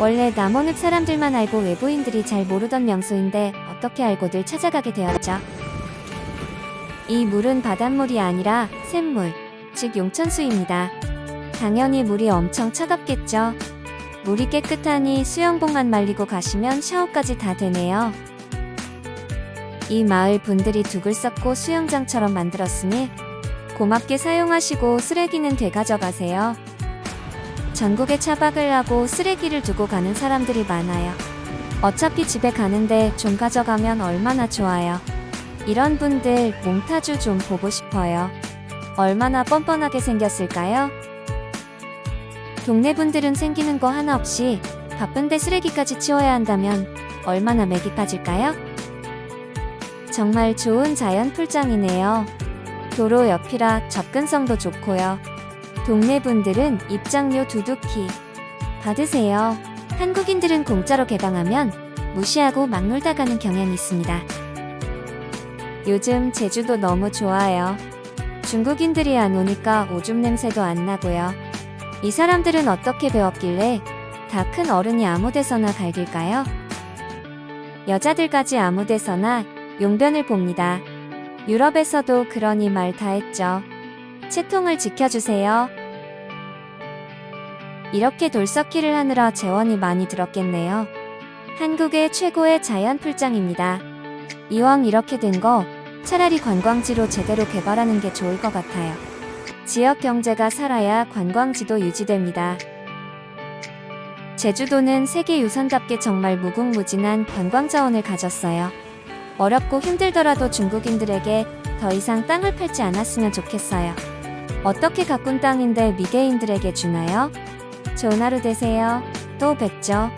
원래 남원읍 사람들만 알고 외부인들이 잘 모르던 명소인데 어떻게 알고들 찾아가게 되었죠. 이 물은 바닷물이 아니라 샘물, 즉 용천수입니다. 당연히 물이 엄청 차갑겠죠. 물이 깨끗하니 수영복만 말리고 가시면 샤워까지 다 되네요. 이 마을 분들이 둑을 쌓고 수영장처럼 만들었으니 고맙게 사용하시고 쓰레기는 되가져가세요. 전국에 차박을 하고 쓰레기를 두고 가는 사람들이 많아요. 어차피 집에 가는데 좀 가져가면 얼마나 좋아요. 이런 분들 몽타주 좀 보고 싶어요. 얼마나 뻔뻔하게 생겼을까요? 동네 분들은 생기는 거 하나 없이 바쁜데 쓰레기까지 치워야 한다면 얼마나 맥이 빠질까요? 정말 좋은 자연 풀장이네요. 도로 옆이라 접근성도 좋고요. 동네 분들은 입장료 두둑히 받으세요. 한국인들은 공짜로 개방하면 무시하고 막 놀다 가는 경향이 있습니다. 요즘 제주도 너무 좋아요. 중국인들이 안 오니까 오줌 냄새도 안 나고요. 이 사람들은 어떻게 배웠길래 다 큰 어른이 아무 데서나 갈길까요? 여자들까지 아무 데서나 용변을 봅니다. 유럽에서도 그러니 말 다 했죠. 채통을 지켜주세요. 이렇게 돌석기를 하느라 재원이 많이 들었겠네요. 한국의 최고의 자연 풀장입니다. 이왕 이렇게 된 거 차라리 관광지로 제대로 개발하는 게 좋을 것 같아요. 지역 경제가 살아야 관광지도 유지됩니다. 제주도는 세계 유산답게 정말 무궁무진한 관광 자원을 가졌어요. 어렵고 힘들더라도 중국인들에게 더 이상 땅을 팔지 않았으면 좋겠어요. 어떻게 가꾼 땅인데 미개인들에게 주나요? 좋은 하루 되세요. 또 뵙죠.